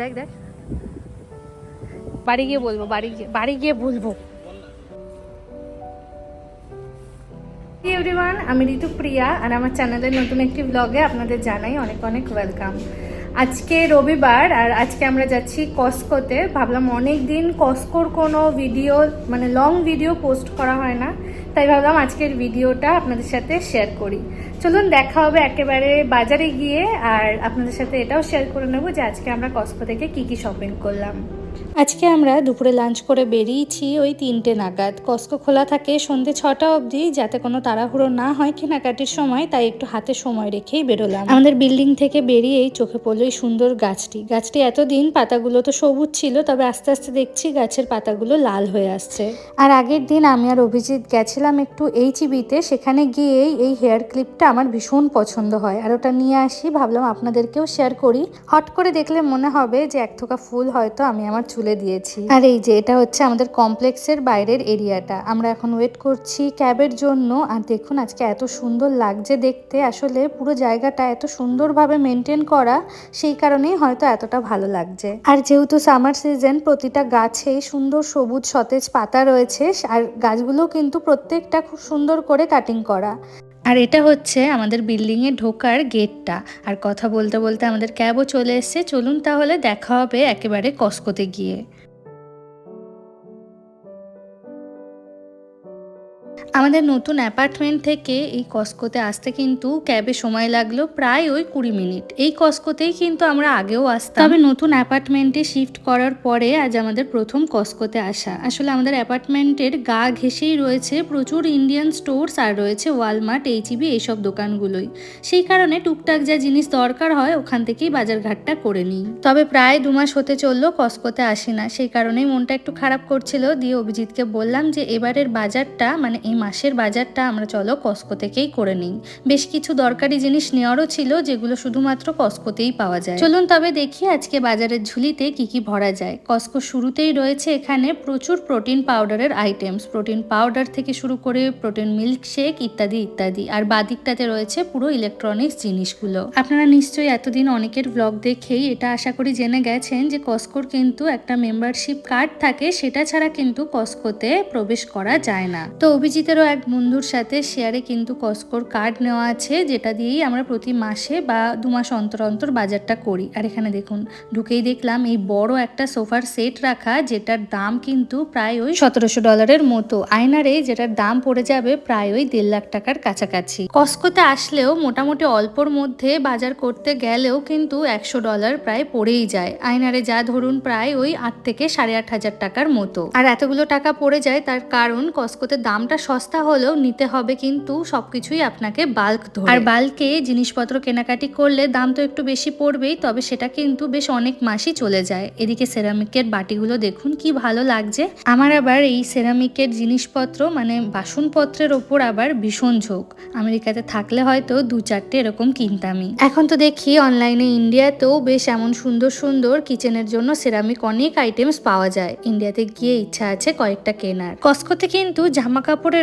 দেখ দেখ। বাড়ি গিয়ে বলব, বাড়ি গিয়ে বাড়ি গিয়ে বলব। এভরিওয়ান আমি ঋতু প্রিয়া, আর আমার চ্যানেলের নতুন একটি ব্লগে আপনাদের জানাই অনেক অনেক ওয়েলকাম আজকে রবিবার আর আজকে আমরা যাচ্ছি কস্কোতে। ভাবলাম অনেক দিন কস্কোর কোনো ভিডিও মানে লং ভিডিও পোস্ট করা হয় না। তাই ভাবলাম আজকের ভিডিওটা আপনাদের সাথে শেয়ার করি। চলুন দেখা হবে একেবারে বাজারে গিয়ে আর আপনাদের সাথে এটাও শেয়ার করে নেব যে আজকে আমরা কস্কো থেকে কি কি শপিং করলাম। আজকে আমরা দুপুরে লাঞ্চ করে বেরিয়েছি ওই তিনটে নাগাদ। কস্কো খোলা থাকে সন্ধে ছটা অবধি, যাতে কোনো তাড়াহুড়ো না হয় কেনাকাটির সময়, তাই একটু হাতে সময় রেখেই বেরোলাম। আমাদের বিল্ডিং থেকে বেরিয়েই চোখে পড়ল এই সুন্দর গাছটি। গাছটি এতদিন পাতাগুলো তো সবুজ ছিল, তবে আস্তে আস্তে দেখছি গাছের পাতাগুলো লাল হয়ে আসছে। আর আগের দিন আমি আর অভিজিৎ গেছিলাম একটু এইচইবিতে সেখানে গিয়েই এই হেয়ার ক্লিপটা আমার ভীষণ পছন্দ হয়। আর ওটা নিয়ে আসি, ভাবলাম আপনাদেরকেও শেয়ার করি। হট করে দেখলে মনে হবে যে এক থোকা ফুল হয়তো আমি আমার চুলে দিয়েছি। আর এই যে, এটা হচ্ছে আমাদের কমপ্লেক্সের বাইরের এরিয়াটা। আমরা এখন ওয়েট করছি ক্যাবের জন্য। আর দেখুন, আজকে এত সুন্দর লাগছে দেখতে। আসলে পুরো জায়গাটা এত সুন্দরভাবে মেনটেন করা, সেই কারণেই হয়তো এতটা ভালো লাগছে। আর যেহেতু সামার সিজন প্রতিটা গাছেই সুন্দর সবুজ সতেজ পাতা রয়েছে। আর গাছগুলো কিন্তু প্রত্যেকটা খুব সুন্দর করে কাটিং করা। আর এটা হচ্ছে আমাদের বিল্ডিংয়ে ঢোকার গেটটা আর কথা বলতে বলতে আমাদের ক্যাবও চলে এসছে। চলুন তাহলে দেখা হবে একেবারে কসকোতে গিয়ে। আমাদের নতুন অ্যাপার্টমেন্ট থেকে এই কস্কোতে আসতে কিন্তু ক্যাবে সময় লাগল প্রায় ওই কুড়ি মিনিট। এই কস্কোতেই কিন্তু আমরা আগেও আসতাম। তবে নতুন অ্যাপার্টমেন্টে শিফট করার পরে আজ আমাদের প্রথম কস্কোতে আসা। আসলে আমাদের অ্যাপার্টমেন্টের গা ঘেসেই রয়েছে প্রচুর ইন্ডিয়ান স্টোর্স আর রয়েছে ওয়ালমার্ট এইচইবি এইসব দোকানগুলোই। সেই কারণে টুকটাক যা জিনিস দরকার হয় ওখান থেকেই বাজারঘাটটা করে নিই। তবে প্রায় দু মাস হতে চলল কস্কোতে আসি না। সেই কারণেই মনটা একটু খারাপ করছিল। দিয়ে অভিজিৎকে বললাম যে এবারের বাজারটা মানে এই মাসের বাজারটা আমরা চলো কস্কো থেকেই করে নিই। বেশ কিছু দরকারি জিনিস নেওয়ারও ছিল, যেগুলো শুধুমাত্র কস্কোতেই পাওয়া যায়। চলুন তবে দেখি আজকে বাজারের ঝুলিতে কি কি ভরা যায়। কস্কো শুরুতেই রয়েছে এখানে প্রচুর প্রোটিন পাউডারের আইটেমস প্রোটিন পাউডার থেকে শুরু করে প্রোটিন মিল্ক শেক ইত্যাদি ইত্যাদি। আর বাদিকটাতে রয়েছে পুরো ইলেকট্রনিক্স জিনিসগুলো। আপনারা নিশ্চয়ই এতদিন অনেকের ব্লগ দেখেই এটা আশা করি জেনে গেছেন যে কস্কোর কিন্তু একটা মেম্বারশিপ কার্ড থাকে, সেটা ছাড়া কিন্তু কস্কোতে প্রবেশ করা যায় না। তো অভিজিতেরও এক বন্ধুর সাথে শেয়ারে কিন্তু কস্কোর কার্ড নেওয়া আছে, যেটা দিয়েই আমরা প্রতি মাসে বা দু মাস অন্তর অন্তর বাজারটা করি। আর এখানে দেখুন, ঢুকেই দেখলাম এই বড় একটা সোফার সেট রাখা, যেটার দাম কিন্তু প্রায় ওই সতেরোশো ডলারের মতো। আয়নারে যেটার দাম পড়ে যাবে প্রায় ওই দেড় লাখ টাকার কাছাকাছি। কস্কোতে আসলেও মোটামুটি অল্পর মধ্যে বাজার করতে গেলেও কিন্তু একশো ডলার প্রায় পড়েই যায়। আয়নারে যা ধরুন প্রায় ওই আট থেকে সাড়ে আট হাজার টাকার মতো। আর এতগুলো টাকা পড়ে যায় তার কারণ কস্কোতে দামটা হলেও নিতে হবে কিন্তু সবকিছুই আপনাকে বাল্ক ধরে। আর বাল্কে জিনিসপত্র কেনাকাটি করলে দাম তো একটু বেশি পড়বেই, তবে সেটা কিন্তু বেশ অনেক মাসই চলে যায়। এদিকে সেরামিকের বাটিগুলো দেখুন কি ভালো লাগছে। আমার আবার এই সেরামিকের জিনিসপত্র মানে বাসনপত্রের ওপর আবার ভীষণ ঝোঁক। আমেরিকাতে থাকলে হয়তো দু চারটে এরকম কিনতামই। এখন তো দেখি অনলাইনে ইন্ডিয়াতেও বেশ এমন সুন্দর সুন্দর কিচেনের জন্য সেরামিক অনেক আইটেমস পাওয়া যায়। ইন্ডিয়াতে গিয়ে ইচ্ছা আছে কয়েকটা কেনার। কস্কোতে কিন্তু জামা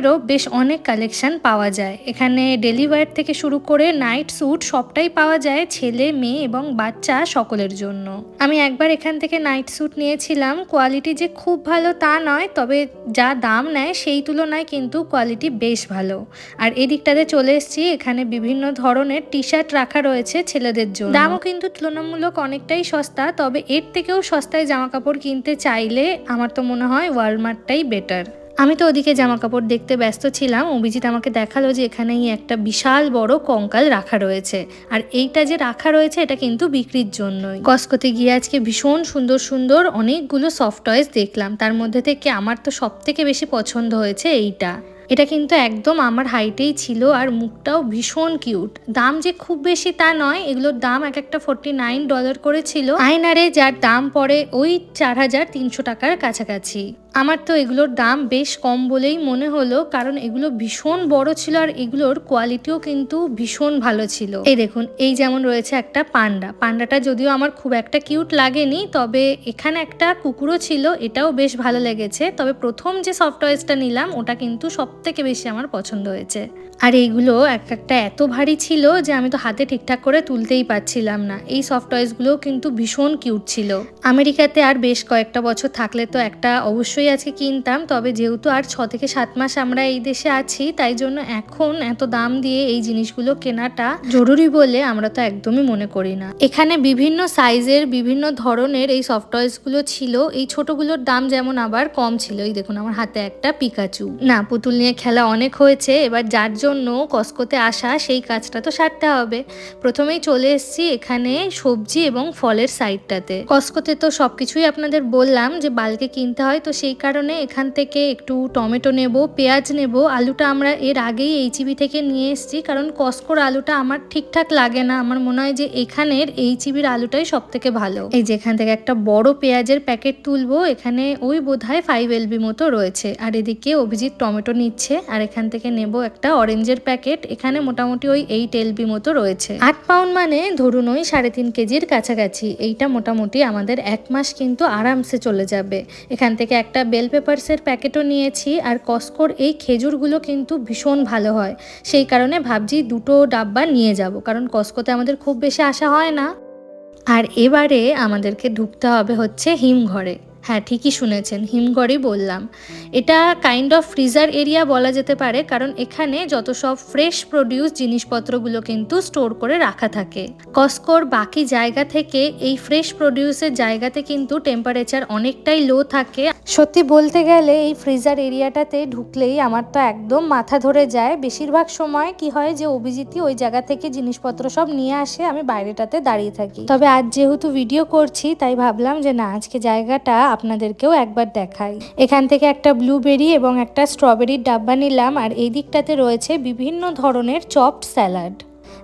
কাপড়েরও বেশ অনেক কালেকশন পাওয়া যায়। এখানে ডেলি ওয়্যার থেকে শুরু করে নাইট স্যুট সবটাই পাওয়া যায় ছেলে, মেয়ে এবং বাচ্চা সকলের জন্য। আমি একবার এখান থেকে নাইট স্যুট নিয়েছিলাম। কোয়ালিটি যে খুব ভালো তা নয়, তবে যা দাম নেয় সেই তুলনায় কিন্তু কোয়ালিটি বেশ ভালো। আর এদিকটাতে চলে এসেছি, এখানে বিভিন্ন ধরনের টি শার্ট রাখা রয়েছে ছেলেদের জন্য। দামও কিন্তু তুলনামূলক অনেকটাই সস্তা, তবে এর থেকেও সস্তায় জামা কাপড় কিনতে চাইলে আমার তো মনে হয় ওয়ালমার্টটাই বেটার আমি তো ওদিকে জামা কাপড় দেখতে ব্যস্ত ছিলাম। অভিজিৎ আমাকে দেখাল যে এখানেই একটা বিশাল বড় কঙ্কাল রাখা রয়েছে। আর এইটা যে রাখা রয়েছে, এটা কিন্তু বিক্রির জন্যই। কসকোতে গিয়ে আজকে ভীষণ সুন্দর সুন্দর অনেকগুলো সফট টয়েস দেখলাম। তার মধ্যে থেকে আমার তো সব থেকে বেশি পছন্দ হয়েছে এইটা। এটা কিন্তু একদম আমার হাইটেই ছিল আর মুখটাও ভীষণ কিউট। দাম যে খুব বেশি তা নয়, এগুলোর দাম এক একটা ফোরটি নাইন ডলার করে ছিল। আয়নারে যার দাম পড়ে ওই চার হাজার তিনশো টাকার কাছাকাছি। আমার তো এগুলোর দাম বেশ কম বলেই মনে হলো, কারণ এগুলো ভীষণ বড় ছিল আর এগুলোর কোয়ালিটিও কিন্তু ভীষণ ভালো ছিল। এই দেখুন, এই যেমন রয়েছে একটা পান্ডা। পান্ডাটা যদিও আমার খুব একটা কিউট লাগেনি, তবে এখানে একটা কুকুরও ছিল, এটাও বেশ ভালো লেগেছে। তবে প্রথম যে সফট টয়েসটা নিলাম, ওটা কিন্তু সব থেকে বেশি আমার পছন্দ হয়েছে। আর এইগুলো এক একটা এত ভারী ছিল যে আমি তো হাতে ঠিকঠাক করে তুলতেই পারছিলাম না। এই সফট টয়েসগুলোও কিন্তু ভীষণ কিউট ছিল। আমেরিকাতে আর বেশ কয়েকটা বছর থাকলে তো একটা অবশ্যই আজকে কিনতাম, তবে যেহেতু আর ছ থেকে সাত মাস আমরা এই দেশে আছি, তাই জন্য এখন এত দাম দিয়ে এই জিনিসগুলো কেনাটা জরুরি বলে আমরা তো একদমই মনে করি না। এখানে বিভিন্ন সাইজের বিভিন্ন ধরনের এই সফট টয়েসগুলো ছিল। এই ছোটগুলোর দাম যেমন আবার কম ছিল। এই দেখুন, আমার হাতে একটা পিকাচু না, পুতুল নিয়ে খেলা অনেক হয়েছে, এবার যার জন্য কসকোতে আসা সেই কাজটা তো সারতে হবে। প্রথমেই চলে এসেছি এখানে সবজি এবং ফলের সাইডটাতে। কসকোতে তো সব কিছুই আপনাদের বললাম যে বালকে কিনতে হয়, তো সেই কারণে এখান থেকে একটু টমেটো নেব, পেঁয়াজ নেব। আলুটা আমরা এর আগেই এইচিবি থেকে নিয়ে এসেছি, কারণ কসকোর আলুটা আমার ঠিকঠাক লাগে না। আমার মনে হয় যে এখানের এইচিবির আলুটাই সব থেকে ভালো। এই যে এখান থেকে একটা বড় পেঁয়াজের প্যাকেট তুলবো, এখানে ওই বোধহয় ফাইভ এলবি মতো রয়েছে। আর এদিকে অভিজিৎ টমেটো নিচ্ছে। আর এখান থেকে নেব একটা অরেঞ্জের প্যাকেট। এখানে মোটামুটি ওই এইট এলবি মতো রয়েছে। আট পাউন্ড মানে ধরুন ওই সাড়ে তিন কেজির কাছাকাছি। এইটা মোটামুটি আমাদের এক মাস কিন্তু আরামসে চলে যাবে। এখান থেকে একটা বেল পেপারসের প্যাকেটও নিয়েছি, আর কস্কোর এই খেজুরগুলো কিন্তু ভীষণ ভালো হয়। সেই কারণে ভাবছি দুটো ডাব্বা নিয়ে যাব, কারণ কস্কোতে আমাদের খুব বেশি আসা হয় না। আর এবারে আমাদেরকে ঢুকতে হবে হচ্ছে হিমঘরে। হ্যাঁ ঠিকই শুনেছেন হিমঘরই বললাম। এটা কাইন্ড অফ ফ্রিজার এরিয়া বলা যেতে পারে, কারণ এখানে যত সব ফ্রেশ প্রডিউস জিনিসপত্রগুলো কিন্তু স্টোর করে রাখা থাকে। কস্কোর বাকি জায়গা থেকে এই ফ্রেশ প্রডিউসের জায়গাতে কিন্তু টেম্পারেচার অনেকটাই লো থাকে। সত্যি বলতে গেলে এই ফ্রিজার এরিয়াটাতে ঢুকলেই আমার তো একদম মাথা ধরে যায়। বেশিরভাগ সময় কি হয় যে অভিজিৎই ওই জায়গা থেকে জিনিসপত্র সব নিয়ে আসে, আমি বাইরেটাতে দাঁড়িয়ে থাকি। তবে আজ যেহেতু ভিডিও করছি, তাই ভাবলাম যে না, আজকে জায়গাটা আপনাদেরকেও একবার দেখাই। এখান থেকে একটা ব্লুবেরি এবং একটা স্ট্রবেরির ডাব্বা নিলাম আর এই দিকটাতে রয়েছে বিভিন্ন ধরনের চপড স্যালাড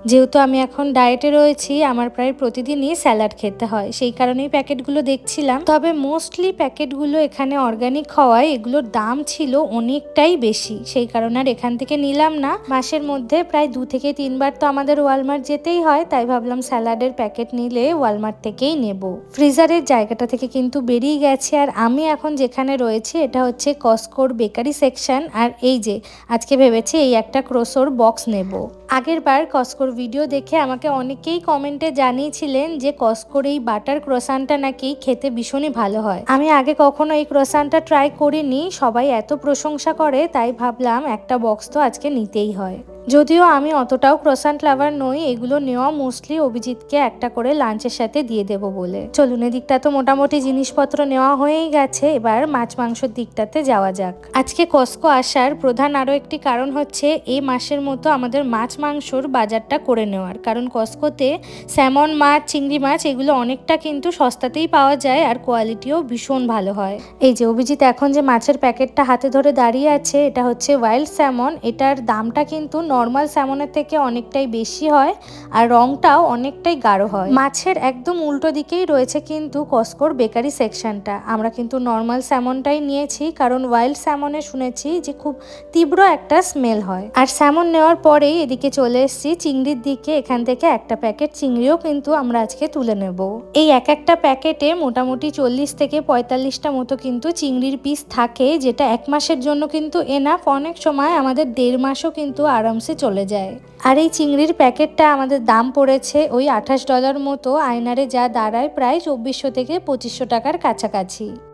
যেহেতু আমি এখন ডায়েটে রয়েছি, আমার প্রায় প্রতিদিনই স্যালাড খেতে হয়। সেই কারণেই প্যাকেটগুলো দেখছিলাম। তবে মোস্টলি প্যাকেটগুলো এখানে অর্গানিক হওয়ায় এগুলোর দাম ছিল অনেকটাই বেশি। সেই কারণে আর এখান থেকে নিলাম না। মাসের মধ্যে প্রায় দু থেকে তিনবার তো আমাদের ওয়ালমার্ট যেতেই হয়, তাই ভাবলাম স্যালাডের প্যাকেট নিলে ওয়ালমার্ট থেকেই নেব। ফ্রিজারের জায়গাটা থেকে কিন্তু বেরিয়ে গেছে। আর আমি এখন যেখানে রয়েছি, এটা হচ্ছে কসকোর বেকারি সেকশন আর এই যে, আজকে ভেবেছি এই একটা ক্রোসোর বক্স নেব। আগের বার কস্কোর ভিডিও দেখে আমাকে অনেকেই কমেন্টে জানিয়েছিলেন যে কস্কোর এই বাটার ক্রোসানটা নাকি খেতে ভীষণই ভালো হয়। আমি আগে কখনো এই ক্রোসানটা ট্রাই করিনি, সবাই এত প্রশংসা করে, তাই ভাবলাম একটা বক্স তো আজকে নিতেই হয়। যদিও আমি অতটাও ক্রোসান্ট লাভার নই, এগুলো নেওয়া মোস্টলি অভিজিৎকে একটা করে লাঞ্চের সাথে দিয়ে দেব বলে। চলুন, এদিকটা তো মোটামুটি জিনিসপত্র নেওয়া হয়েই গেছে, এবার মাছ মাংসের দিকটাতে যাওয়া যাক। আজকে কসকো আসার প্রধান আরও একটি কারণ হচ্ছে, এই মাসের মতো আমাদের মাছ মাংসর বাজারটা করে নেওয়ার। কারণ কসকোতে স্যামন মাছ, চিংড়ি মাছ, এগুলো অনেকটা কিন্তু সস্তাতেই পাওয়া যায় আর কোয়ালিটিও ভীষণ ভালো হয়। এই যে অভিজিৎ এখন যে মাছের প্যাকেটটা হাতে ধরে দাঁড়িয়ে আছে, এটা হচ্ছে ওয়াইল্ড স্যামন এটার দামটা কিন্তু নর্মাল স্যামনের থেকে অনেকটাই বেশি হয় আর রংটাও অনেকটাই গাঢ় হয়। মাছের একদম উল্টো দিকেই রয়েছে কিন্তু কসকোর বেকারি সেকশনটা আমরা কিন্তু নর্মাল স্যামনটাই নিয়েছি কারণ ওয়াইল্ড স্যামনে শুনেছি যে খুব তীব্র একটা স্মেল হয়। আর স্যামন নেওয়ার পরেই এদিকে চলে এসেছি চিংড়ির দিকে। এখান থেকে একটা প্যাকেট চিংড়িও কিন্তু আমরা আজকে তুলে নেব। এই এক একটা প্যাকেটে মোটামুটি চল্লিশ থেকে পঁয়তাল্লিশটা মতো কিন্তু চিংড়ির পিস থাকে যেটা এক মাসের জন্য কিন্তু এনাফ অনেক সময় আমাদের দেড় মাসও কিন্তু আরামসে চলে যায়। আর এই চিংড়ির প্যাকেটটা আমাদের দাম পড়েছে ওই আঠাশ ডলার মতো, আয়নারে যা দাঁড়ায় প্রায় চব্বিশশো থেকে পঁচিশশো টাকার কাছাকাছি।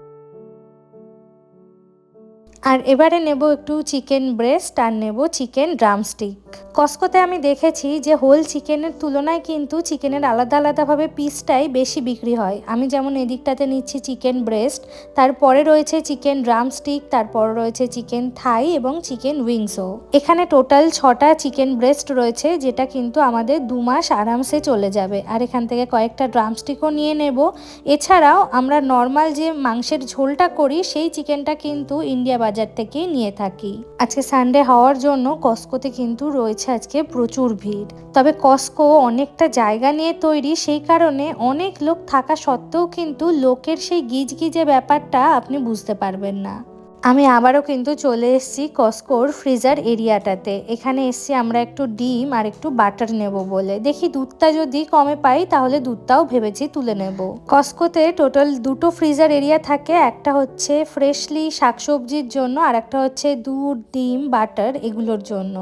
আর এবারে নেব একটু চিকেন ব্রেস্ট আর নেব চিকেন ড্রামস্টিক কসকোতে আমি দেখেছি যে হোল চিকেনের তুলনায় কিন্তু চিকেনের আলাদা আলাদাভাবে পিসটাই বেশি বিক্রি হয়। আমি যেমন এদিকটাতে নিচ্ছি চিকেন ব্রেস্ট তারপরে রয়েছে চিকেন ড্রামস্টিক তারপর রয়েছে চিকেন থাই এবং চিকেন উইংসও। এখানে টোটাল ছটা চিকেন ব্রেস্ট রয়েছে, যেটা কিন্তু আমাদের দু মাস আরামসে চলে যাবে। আর এখান থেকে কয়েকটা ড্রামস্টিকও নিয়ে নেব। এছাড়াও আমরা নর্মাল যে মাংসের ঝোলটা করি, সেই চিকেনটা কিন্তু ইন্ডিয়া বাজার থেকে নিয়ে থাকি। আজকে সানডে হওয়ার জন্য কস্কোতে কিন্তু রয়েছে আজকে প্রচুর ভিড়। তবে কস্কো অনেকটা জায়গা নিয়ে তৈরি, সেই কারণে অনেক লোক থাকা সত্ত্বেও কিন্তু লোকের সেই গিজগিজে ব্যাপারটা আপনি বুঝতে পারবেন না। আমি আবারও কিন্তু চলে এসেছি কস্কোর ফ্রিজার এরিয়াটাতে এখানে এসছি আমরা একটু ডিম আর একটু বাটার নেব বলে। দেখি দুধটা যদি কমে পাই, তাহলে দুধটাও ভেবেছি তুলে নেব। কস্কোতে টোটাল দুটো ফ্রিজার এরিয়া থাকে। একটা হচ্ছে ফ্রেশলি শাকসবজির জন্য আর একটা হচ্ছে দুধ, ডিম বাটার এগুলোর জন্য।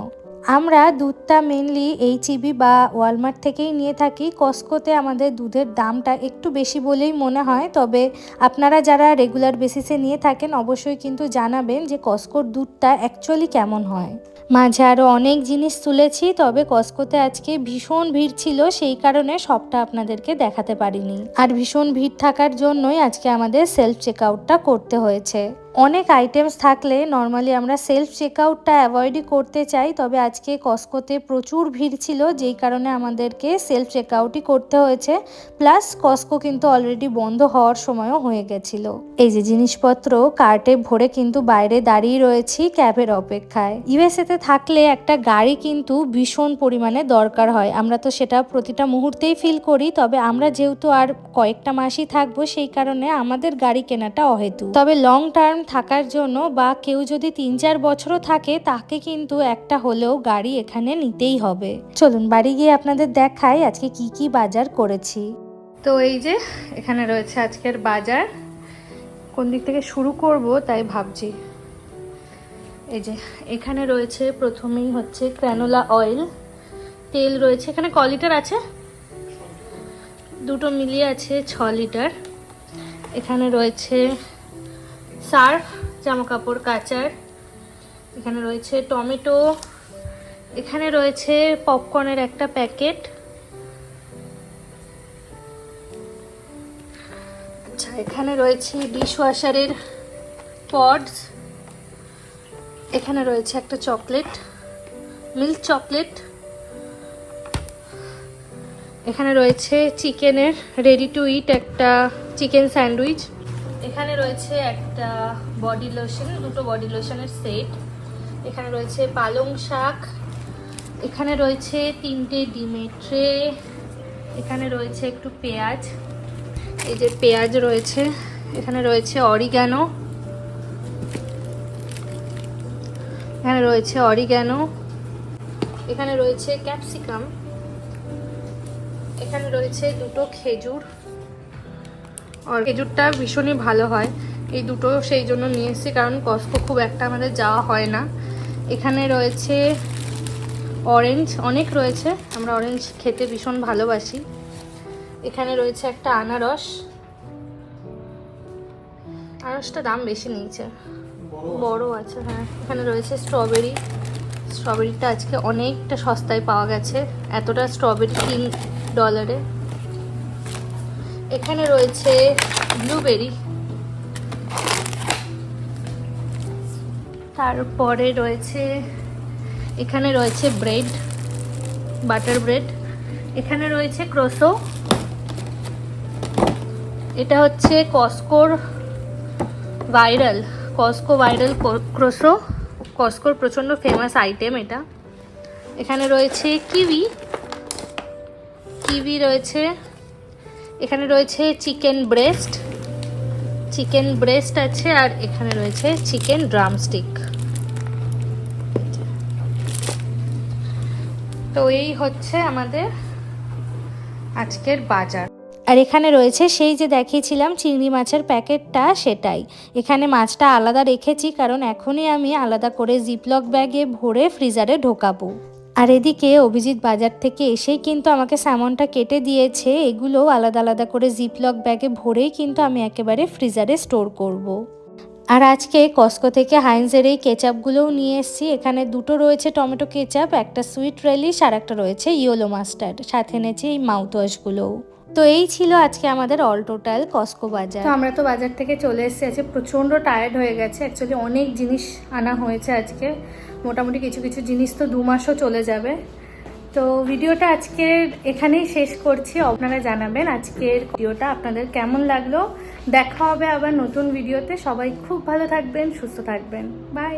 আমরা দুধটা মেনলি এইচইবি বা ওয়ালমার্ট থেকেই নিয়ে থাকি। কস্কোতে আমাদের দুধের দামটা একটু বেশি বলেই মনে হয়, তবে আপনারা যারা রেগুলার বেসিসে নিয়ে থাকেন অবশ্যই কিন্তু জানাবেন যে কস্কোর দুধটা অ্যাকচুয়ালি কেমন হয়। মাঝে আরও অনেক জিনিস তুলেছি, তবে কস্কোতে আজকে ভীষণ ভিড় ছিল, সেই কারণে সবটা আপনাদেরকে দেখাতে পারিনি। আর ভীষণ ভিড় থাকার জন্যই আজকে আমাদের সেলফ চেক আউটটা করতে হয়েছে। অনেক আইটেমস থাকলে নর্মালি আমরা সেলফ চেকআউটটা অ্যাভয়েডই করতে চাই, তবে আজকে কস্কোতে প্রচুর ভিড় ছিল, যেই কারণে আমাদেরকে সেলফ চেকআউটই করতে হয়েছে। প্লাস কস্কো কিন্তু অলরেডি বন্ধ হওয়ার সময়ও হয়ে গেছিল। এই যে জিনিসপত্র কার্টে ভরে কিন্তু বাইরে দাঁড়িয়ে রয়েছি ক্যাবের অপেক্ষায়। ইউএসএতে থাকলে একটা গাড়ি কিন্তু ভীষণ পরিমাণে দরকার হয়। আমরা তো সেটা প্রতিটা মুহূর্তেই ফিল করি, তবে আমরা যেহেতু আর কয়েকটা মাসই থাকব, সেই কারণে আমাদের গাড়ি কেনাটা অহেতু তবে লং টার্ম থাকার জন্য বা কেউ যদি তিন চার বছরও থাকে, তাকে কিন্তু একটা হলেও গাড়ি এখানে নিতেই হবে। চলুন, বাড়ি গিয়ে আপনাদের দেখাই আজকে কি কি বাজার করেছি। তো এই যে, এখানে রয়েছে আজকের বাজার। কোন দিক থেকে শুরু করব তাই ভাবছি। এই যে, এখানে রয়েছে প্রথমেই হচ্ছে ক্র্যানোলা অয়েল। তেল রয়েছে, এখানে ক লিটার আছে? দুটো মিলিয়ে আছে ছ লিটার। এখানে রয়েছে সার্ফ জামা কাপড় কাচার। এখানে রয়েছে টমেটো। এখানে রয়েছে পপকর্নের একটা প্যাকেট। আচ্ছা এখানে রয়েছে ডিশ ওয়াশারের পডস। এখানে রয়েছে একটা চকলেট, মিল্ক চকলেট। এখানে রয়েছে চিকেনের রেডি টু ইট একটা চিকেন স্যান্ডউইচ। এখানে রয়েছে একটা বডি লোশন দুটো বডি লোশনের সেট এখানে রয়েছে পালং শাক। এখানে রয়েছে তিনটে ডিমের ট্রে এখানে রয়েছে একটু পেঁয়াজ। এই যে পেঁয়াজ রয়েছে। এখানে রয়েছে অরিগ্যানো এখানে রয়েছে অরিগ্যানো এখানে রয়েছে ক্যাপসিকাম এখানে রয়েছে দুটো খেজুর। আর খেজুরটা ভীষণই ভালো হয়। এই দুটো সেই জন্য নিয়ে এসেছি, কারণ কস্কো খুব একটা আমাদের যাওয়া হয় না। এখানে রয়েছে অরেঞ্জ অনেক রয়েছে। আমরা অরেঞ্জ খেতে ভীষণ ভালোবাসি। এখানে রয়েছে একটা আনারস। আনারসটা দাম বেশি নিয়েছে। বড় আছে হ্যাঁ। এখানে রয়েছে স্ট্রবেরি স্ট্রবেরিটা আজকে অনেকটা সস্তায় পাওয়া গেছে। এতটা স্ট্রবেরি তিন ডলারে এখানে রয়েছে ব্লুবেরি তারপরে রয়েছে, এখানে রয়েছে ব্রেড বাটার ব্রেড এখানে রয়েছে ক্রোসো এটা হচ্ছে কস্কোর ভাইরাল কস্কো ভাইরাল ক্রোসো কস্কোর প্রচণ্ড ফেমাস আইটেম এটা। এখানে রয়েছে কিউই কিউই রয়েছে এখানে রয়েছে চিকেন ব্রেস্ট চিকেন ব্রেস্ট আছে আর এখানে রয়েছে চিকেন ড্রামস্টিক। তো এই হচ্ছে আমাদের আজকের বাজার। আর এখানে রয়েছে সেই যে দেখিয়েছিলাম চিংড়ি মাছের প্যাকেটটা, সেটাই। এখানে মাছটা আলাদা রেখেছি, কারণ এখনই আমি আলাদা করে জিপলক ব্যাগে ভরে ফ্রিজারে ঢোকাবো। আর এদিকে অভিজিৎ বাজার থেকে এসেই কিন্তু আমাকে স্যামনটা কেটে দিয়েছে। এগুলো আলাদা আলাদা করে জিপলক ব্যাগে ভরেই কিন্তু আমি একেবারে ফ্রিজারে স্টোর করব। আর আজকে কস্কো থেকে হাইন্সের এই কেচাপগুলোও নিয়ে এসেছি। এখানে দুটো রয়েছে টমেটো কেচাপ একটা সুইট রেলিশ আর একটা রয়েছে ইয়োলো মাস্টার্ড সাথে এনেছি এই মাউথ ওয়াশগুলোও তো এই ছিল আজকে আমাদের অল টোটাল কস্কো বাজার। তো আমরা তো বাজার থেকে চলে এসেছি। আজকে প্রচণ্ড টায়ার্ড হয়ে গেছে। অ্যাকচুয়ালি অনেক জিনিস আনা হয়েছে আজকে। মোটামুটি কিছু কিছু জিনিস তো দু মাসও চলে যাবে। তো ভিডিওটা আজকের এখানেই শেষ করছি। আপনারা জানাবেন আজকের ভিডিওটা আপনাদের কেমন লাগল। দেখা হবে আবার নতুন ভিডিওতে। সবাই খুব ভালো থাকবেন, সুস্থ থাকবেন। বাই